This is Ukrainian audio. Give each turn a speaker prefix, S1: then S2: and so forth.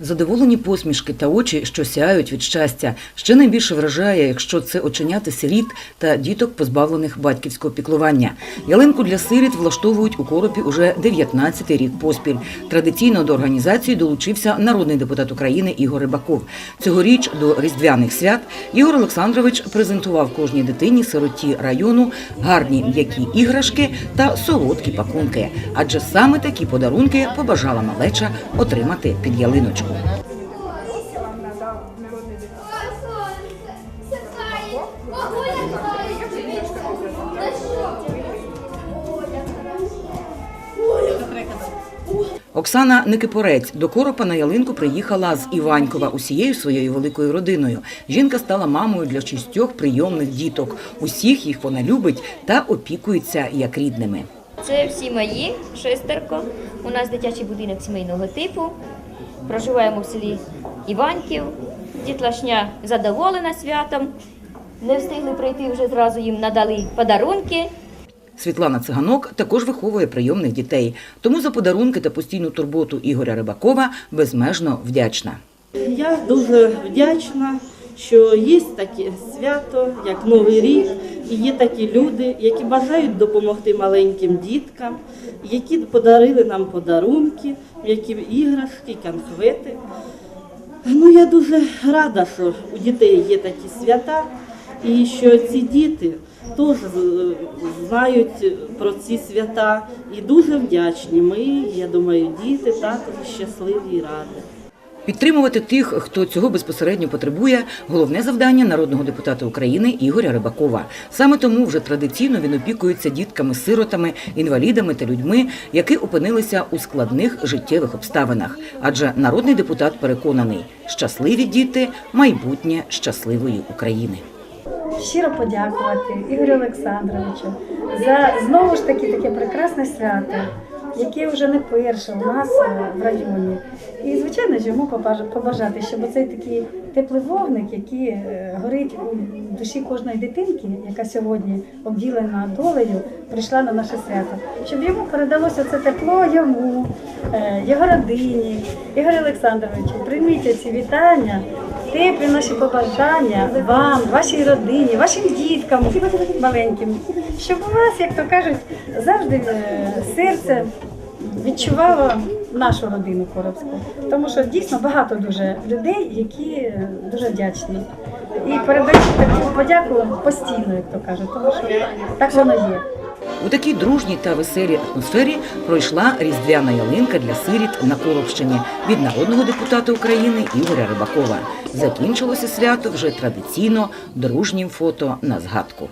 S1: Задоволені посмішки та очі, що сяють від щастя, ще найбільше вражає, якщо це оченяти сиріт та діток, позбавлених батьківського піклування. Ялинку для сиріт влаштовують у коропі уже 19-й рік поспіль. Традиційно до організації долучився народний депутат України Ігор Рибаков. Цьогоріч до різдвяних свят Ігор Олександрович презентував кожній дитині сироті району гарні м'які іграшки та солодкі пакунки. Адже саме такі подарунки побажала малеча отримати під ялиночку. Оксана Никипорець до Коропа на ялинку приїхала з Іванькова усією своєю великою родиною. Жінка стала мамою для шістьох прийомних діток. Усіх їх вона любить та опікується як рідними.
S2: Це всі мої шестерко. У нас дитячий будинок сімейного типу. Проживаємо в селі Іваньків. Дітлашня задоволена святом. Не встигли прийти, вже зразу їм надали подарунки.
S1: Світлана Циганок також виховує прийомних дітей. Тому за подарунки та постійну турботу Ігоря Рибакова безмежно вдячна.
S3: Я дуже вдячна, що є таке свято, як Новий рік, і є такі люди, які бажають допомогти маленьким діткам, які подарили нам подарунки, які іграшки, конфети. Ну, я дуже рада, що у дітей є такі свята, і що ці діти теж знають про ці свята і дуже вдячні. Ми, я думаю, діти також щасливі і раді.
S1: Підтримувати тих, хто цього безпосередньо потребує, головне завдання народного депутата України Ігоря Рибакова. Саме тому вже традиційно він опікується дітками-сиротами, інвалідами та людьми, які опинилися у складних життєвих обставинах. Адже народний депутат переконаний, щасливі діти майбутнє щасливої України.
S4: щиро подякувати Ігорю Олександровичу за знову ж таки таке прекрасне свято, яке вже не перше у нас е, в районі. І, звичайно ж, йому побажати, щоб цей такий теплий вогник, який е, горить у душі кожної дитинки, яка сьогодні обділена долею, прийшла на наше свято, щоб йому передалося це тепло йому, е, його родині. Ігор Олександровичу, прийміть ці вітання. Теплі наші побажання вам, вашій родині, вашим діткам маленьким, щоб у вас, як то кажуть, завжди е, серце відчувало нашу родину коробську. Тому що дійсно багато дуже людей, які е, дуже вдячні. І передають таку подяку постійно, як то кажуть, тому що так воно є.
S1: У такій дружній та веселій атмосфері пройшла різдвяна ялинка для сиріт на Коробщині від народного депутата України Ігоря Рибакова. Закінчилося свято вже традиційно дружнім фото на згадку.